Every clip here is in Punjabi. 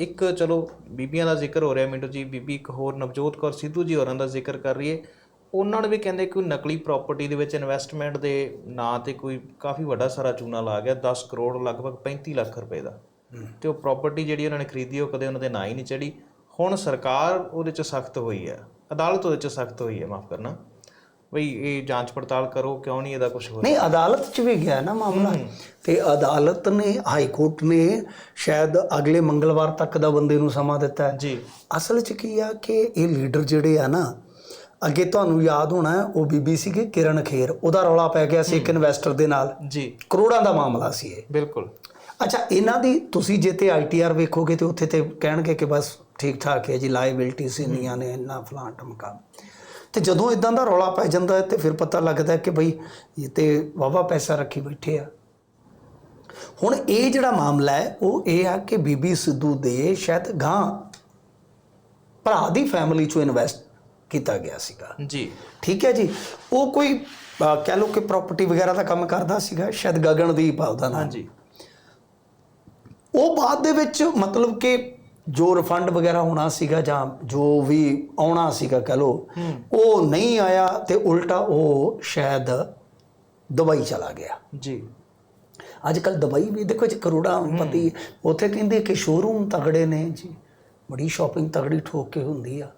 ਇੱਕ ਚਲੋ ਬੀਬੀਆਂ ਦਾ ਜ਼ਿਕਰ ਹੋ ਰਿਹਾ ਮਿੰਟੂ ਜੀ ਬੀਬੀ ਇੱਕ ਹੋਰ ਨਵਜੋਤ ਕੌਰ ਸਿੱਧੂ ਜੀ ਹੋਰਾਂ ਦਾ ਜ਼ਿਕਰ ਕਰ ਰਹੀ ਹੈ। ਉਹਨਾਂ ਨੇ ਵੀ ਕਹਿੰਦੇ ਕੋਈ ਨਕਲੀ ਪ੍ਰਾਪਰਟੀ ਦੇ ਵਿੱਚ ਇਨਵੈਸਟਮੈਂਟ ਦੇ ਨਾਂ ਤੇ ਕੋਈ ਕਾਫੀ ਵੱਡਾ ਸਾਰਾ ਚੂਨਾ ਲਾ ਗਿਆ 10 ਕਰੋੜ ਲਗਭਗ 35 ਲੱਖ ਰੁਪਏ ਦਾ। ਤੇ ਉਹ ਪ੍ਰਾਪਰਟੀ ਜਿਹੜੀ ਉਹਨਾਂ ਨੇ ਖਰੀਦੀ ਉਹ ਕਦੇ ਉਹਨਾਂ ਦੇ ਨਾਂ ਹੀ ਨਹੀਂ ਚੜੀ ਹੁਣ ਸਰਕਾਰ ਉਹਦੇ 'ਚ ਸਖਤ ਹੋਈ ਹੈ ਅਦਾਲਤ ਉਹਦੇ 'ਚ ਸਖਤ ਹੋਈ ਹੈ ਮਾਫ ਕਰਨਾ। ਬਈ ਇਹ ਜਾਂਚ ਪੜਤਾਲ ਕਰੋ ਕਿਉਂ ਨਹੀਂ ਇਹਦਾ ਕੁਝ ਹੋ ਨਹੀਂ ਅਦਾਲਤ 'ਚ ਵੀ ਗਿਆ ਨਾ ਮਾਮਲਾ। ਤੇ ਅਦਾਲਤ ਨੇ ਹਾਈ ਕੋਰਟ ਨੇ ਸ਼ਾਇਦ ਅਗਲੇ ਮੰਗਲਵਾਰ ਤੱਕ ਦਾ ਬੰਦੇ ਨੂੰ ਸਮਾਂ ਦਿੱਤਾ ਹੈ। ਜੀ। ਅਸਲ 'ਚ ਕੀ ਆ ਕਿ ਇਹ ਲੀਡਰ ਜਿਹੜੇ ਆ ਨਾ ਅੱਗੇ ਤੁਹਾਨੂੰ ਯਾਦ ਹੋਣਾ ਹੈ, ਉਹ ਬੀਬੀ ਸੀਗੇ ਕਿਰਨ ਖੇਰ। ਉਹਦਾ ਰੌਲਾ ਪੈ ਗਿਆ ਸੀ ਇੱਕ ਇਨਵੈਸਟਰ ਦੇ ਨਾਲ। ਜੀ। ਕਰੋੜਾਂ ਦਾ ਮਾਮਲਾ ਸੀ ਇਹ। ਬਿਲਕੁਲ। ਅੱਛਾ ਇਹਨਾਂ ਦੀ ਤੁਸੀਂ ਜੇ ਤੇ ਆਈਟੀਆਰ ਵੇਖੋਗੇ ਤੇ ਉੱਥੇ ਤੇ ਕਹਿਣਗੇ ਕਿ ਬਸ ਠੀਕ ਠਾਕ ਹੈ ਜੀ ਲਾਇਬਿਲਟੀਜ਼ ਇੰਨੀਆਂ ਨੇ ਇੰਨਾ ਫਲਾਂ ਟਮਕਾ ਤੇ ਜਦੋਂ ਇਦਾਂ ਦਾ ਰੌਲਾ ਪੈ ਜਾਂਦਾ ਹੈ ਤੇ ਫਿਰ ਪਤਾ ਲੱਗਦਾ ਹੈ ਕਿ ਭਈ ਇਹ ਤੇ ਵਾਵਾ ਪੈਸਾ ਰੱਖੀ ਬੈਠੇ ਆ। ਹੁਣ ਇਹ ਜਿਹੜਾ ਮਾਮਲਾ ਹੈ ਉਹ ਇਹ ਆ ਕਿ ਬੀਬੀ ਸਿੱਧੂ ਦੇ ਸ਼ਾਇਦ ਗਾਂ ਭਰਾ ਦੀ ਫੈਮਿਲੀ ਚੋਂ ਇਨਵੈਸਟ ਕੀਤਾ ਗਿਆ ਸੀਗਾ। ਜੀ। ਠੀਕ ਹੈ ਜੀ? ਉਹ ਕੋਈ ਕਹਿ ਲਓ ਕਿ ਪ੍ਰਾਪਰਟੀ ਵਗੈਰਾ ਦਾ ਕੰਮ ਕਰਦਾ ਸੀਗਾ ਸ਼ਾਇਦ ਗਗਨਦੀਪ ਆ ਉਹਦਾ ਨਾਮ। ਹਾਂਜੀ। ਉਹ ਬਾਅਦ ਦੇ ਵਿੱਚ ਮਤਲਬ ਕਿ ਜੋ ਰਿਫੰਡ ਵਗੈਰਾ ਹੋਣਾ ਸੀਗਾ ਜਾਂ ਜੋ ਵੀ ਆਉਣਾ ਸੀਗਾ ਕਹ ਲੋ ਉਹ ਨਹੀਂ ਆਇਆ ਤੇ ਉਲਟਾ ਉਹ ਸ਼ਾਇਦ ਦੁਬਈ ਚਲਾ ਗਿਆ। ਜੀ। ਅੱਜ ਕੱਲ ਦੁਬਈ ਵੀ ਦੇਖੋ ਜੀ ਕਰੋੜਾਂ ਪਤੀ ਉੱਥੇ ਕਹਿੰਦੇ ਕਿ ਸ਼ੋਰੂਮ ਤਗੜੇ ਨੇ। ਜੀ। ਬੜੀ ਸ਼ਾਪਿੰਗ ਤਗੜੀ ਠੋਕ ਕੇ ਹੁੰਦੀ ਆ।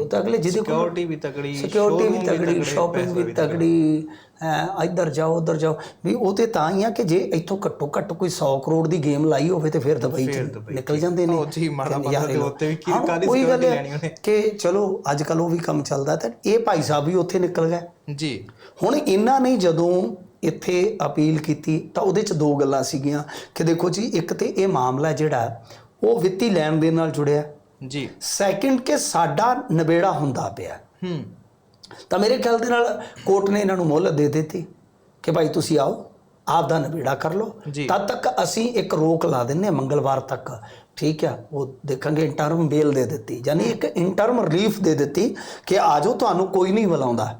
ਉਹ ਤਾਂ ਅਗਲੇ ਜਿਹਦੇ ਕੋਲ ਸਿਕਿਉਰਿਟੀ ਵੀ ਤਕੜੀ ਸਿਕਿਉਰਿਟੀ ਵੀ ਤਗੜੀ ਸ਼ਾਪਿੰਗ ਵੀ ਤਗੜੀ ਹੈ ਇੱਧਰ ਜਾਓ ਉੱਧਰ ਜਾਓ। ਵੀ ਉਹ ਤੇ ਤਾਂ ਹੀ ਆ ਕਿ ਜੇ ਇੱਥੋਂ ਘੱਟੋ ਘੱਟ ਕੋਈ 100 ਕਰੋੜ ਦੀ ਗੇਮ ਲਾਈ ਹੋਵੇ ਤੇ ਫਿਰ ਦੁਬਈ ਚ ਨਿਕਲ ਜਾਂਦੇ ਨੇ। ਉਹ ਜੀ ਮਾੜਾ ਯਾਰ ਤੇ। ਉੱਤੇ ਵੀ ਕੀ security ਹੈ ਲੈਣੀ ਉਹਨੇ। ਕਿ ਚਲੋ ਅੱਜ ਕੱਲ ਉਹ ਵੀ ਕੰਮ ਚੱਲਦਾ ਤਾਂ ਇਹ ਭਾਈ ਸਾਹਿਬ ਵੀ ਉੱਥੇ ਨਿਕਲ ਗਏ। ਜੀ। ਹੁਣ ਇਹਨਾਂ ਨੇ ਜਦੋਂ ਇੱਥੇ ਅਪੀਲ ਕੀਤੀ ਤਾਂ ਉਹਦੇ ਚ ਦੋ ਗੱਲਾਂ ਸੀਗੀਆਂ ਕਿ ਦੇਖੋ ਜੀ ਇੱਕ ਤੇ ਇਹ ਮਾਮਲਾ ਜਿਹੜਾ ਉਹ ਵਿੱਤੀ ਲੈਣ ਦੇਣ ਨਾਲ ਜੁੜਿਆ। ਜੀ। ਸੈਕਿੰਡ ਕਿ ਸਾਡਾ ਨਵੇੜਾ ਹੁੰਦਾ ਪਿਆ। ਹੂੰ। ਤਾਂ ਮੇਰੇ ਖਿਆਲ ਦੇ ਨਾਲ ਕੋਰਟ ਨੇ ਇਹਨਾਂ ਨੂੰ ਮੋਹਲਤ ਦੇ ਦਿੱਤੀ ਕਿ ਭਾਈ ਤੁਸੀਂ ਆਓ ਆਪ ਦਾ ਨਵੇੜਾ ਕਰ ਲਓ। ਤਦ ਤੱਕ ਅਸੀਂ ਇੱਕ ਰੋਕ ਲਾ ਦਿੰਨੇ ਮੰਗਲਵਾਰ ਤੱਕ। ਠੀਕ ਆ ਉਹ ਦੇਖਾਂਗੇ ਇੰਟਰਮ ਬੇਲ ਦੇ ਦਿੱਤੀ ਯਾਨੀ ਇੱਕ ਇੰਟਰਮ ਰਿਲੀਫ ਦੇ ਦਿੱਤੀ ਕਿ ਆਜੋ ਤੁਹਾਨੂੰ ਕੋਈ ਨਹੀਂ ਬੁਲਾਉਂਦਾ।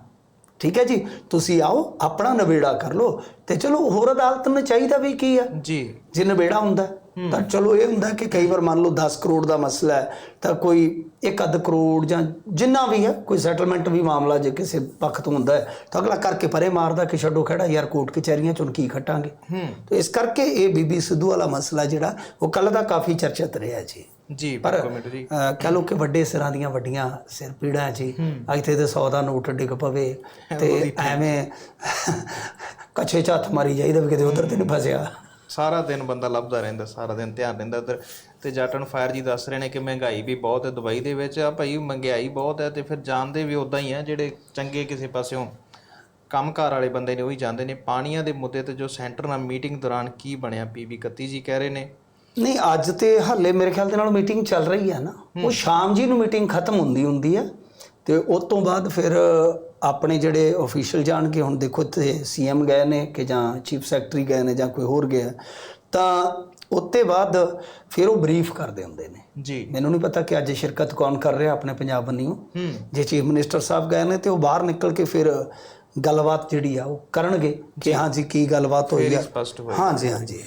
ਠੀਕ ਹੈ ਜੀ ਤੁਸੀਂ ਆਓ ਆਪਣਾ ਨਵੇੜਾ ਕਰ ਲਓ ਤੇ ਚਲੋ ਹੋਰ ਅਦਾਲਤ ਨੂੰ ਚਾਹੀਦਾ ਵੀ ਕੀ ਆ? ਜੀ। ਜੇ ਨਵੇੜਾ ਹੁੰਦਾ। ਤਾਂ ਚਲੋ ਇਹ ਹੁੰਦਾ ਕਿ ਕਈ ਵਾਰ ਮੰਨ ਲਓ 10 ਕਰੋੜ ਦਾ ਮਸਲਾ ਹੈ ਤਾਂ ਕੋਈ ਇੱਕ ਅੱਧ ਕਰੋੜ ਜਾਂ ਜਿੰਨਾ ਵੀ ਹੈ ਕੋਈ ਸੈਟਲਮੈਂਟ ਵੀ ਮਾਮਲਾ ਜੇ ਕਿਸੇ ਪੱਖ ਤੋਂ ਹੁੰਦਾ ਹੈ ਤਾਂ ਅਗਲਾ ਕਰਕੇ ਪਰੇ ਮਾਰਦਾ ਕਿ ਛੱਡੋ ਖੜਾ ਯਾਰ ਕੋਰਟ ਕਚਹਿਰੀਆਂ ਚੋਂ ਕੀ ਖੱਟਾਂਗੇ। ਹੂੰ। ਤੇ ਇਸ ਕਰਕੇ ਇਹ ਬੀਬੀ ਸਿੱਧੂ ਵਾਲਾ ਮਸਲਾ ਜਿਹੜਾ ਉਹ ਕੱਲ ਦਾ ਕਾਫੀ ਚਰਚਿਤ ਰਿਹਾ ਜੀ। ਜੀ ਪਰ ਕਹਿ ਲਓ ਕਿ ਵੱਡੇ ਸਿਰਾਂ ਦੀਆਂ ਵੱਡੀਆਂ ਸਿਰ ਪੀੜਾਂ ਜੀ ਇੱਥੇ ਤੇ 100 ਦਾ ਨੋਟ ਡਿੱਗ ਪਵੇ ਤੇ ਐਵੇਂ ਕੱਛੇ ਚ ਹੱਥ ਮਾਰੀ ਜਾਈਦਾ ਵੀ ਕਿਤੇ ਉਧਰ ਤੇ ਨਹੀਂ ਫਸਿਆ। ਸਾਰਾ ਦਿਨ ਬੰਦਾ ਲੱਭਦਾ ਰਹਿੰਦਾ ਸਾਰਾ ਦਿਨ ਧਿਆਨ ਰਹਿੰਦਾ ਉਧਰ ਤੇ ਜਾਟਨ ਫਾਇਰ ਜੀ ਦੱਸ ਰਹੇ ਨੇ ਕਿ ਮਹਿੰਗਾਈ ਵੀ ਬਹੁਤ ਹੈ ਦੁਬਈ ਦੇ ਵਿੱਚ। ਆ ਭਾਈ ਮਹਿੰਗਾਈ ਬਹੁਤ ਹੈ ਤੇ ਫਿਰ ਜਾਣਦੇ ਵੀ ਉਦਾਂ ਹੀ ਆ ਜਿਹੜੇ ਚੰਗੇ ਕਿਸੇ ਪਾਸਿਓਂ ਕੰਮਕਾਰ ਵਾਲੇ ਬੰਦੇ ਨੇ ਉਹੀ ਜਾਂਦੇ ਨੇ। ਪਾਣੀਆਂ ਦੇ ਮੁੱਦੇ ਤੇ ਜੋ ਸੈਂਟਰ ਨਾਲ ਮੀਟਿੰਗ ਦੌਰਾਨ ਕੀ ਬਣਿਆ ਪੀਬੀ 31 ਜੀ ਕਹਿ ਰਹੇ ਨੇ। ਨਹੀਂ ਅੱਜ ਤੇ ਹਾਲੇ ਮੇਰੇ ਖਿਆਲ ਦੇ ਨਾਲ ਮੀਟਿੰਗ ਚੱਲ ਰਹੀ ਹੈ ਨਾ। ਉਹ ਸ਼ਾਮ ਜੀ ਨੂੰ ਮੀਟਿੰਗ ਖਤਮ ਹੁੰਦੀ ਹੁੰਦੀ ਹੈ ਤੇ ਉਸ ਤੋਂ ਬਾਅਦ ਫਿਰ ਆਪਣੇ ਜਿਹੜੇ ਅਫੀਸ਼ੀਅਲ ਜਾਣਗੇ ਹੁਣ ਦੇਖੋ ਤੇ ਸੀਐਮ ਗਏ ਨੇ ਕਿ ਜਾਂ ਚੀਫ ਸੈਕਟਰੀ ਗਏ ਨੇ ਜਾਂ ਕੋਈ ਹੋਰ ਗਿਆ ਤਾਂ ਉੱਤੇ ਬਾਅਦ ਫਿਰ ਉਹ ਬਰੀਫ ਕਰਦੇ ਹੁੰਦੇ ਨੇ। ਜੀ। ਮੈਨੂੰ ਨਹੀਂ ਪਤਾ ਕਿ ਅੱਜ ਸ਼ਿਰਕਤ ਕੌਣ ਕਰ ਰਿਹਾ ਆਪਣੇ ਪੰਜਾਬ ਬੰਨਿਓ ਹੂੰ। ਜੇ ਚੀਫ ਮਿਨਿਸਟਰ ਸਾਹਿਬ ਗਏ ਨੇ ਤੇ ਉਹ ਬਾਹਰ ਨਿਕਲ ਕੇ ਫਿਰ ਗੱਲਬਾਤ ਜਿਹੜੀ ਆ ਉਹ ਕਰਨਗੇ ਕਿ ਹਾਂ ਜੀ ਕੀ ਗੱਲਬਾਤ ਹੋਈ ਆ। ਹਾਂ ਜੀ ਹਾਂ ਜੀ।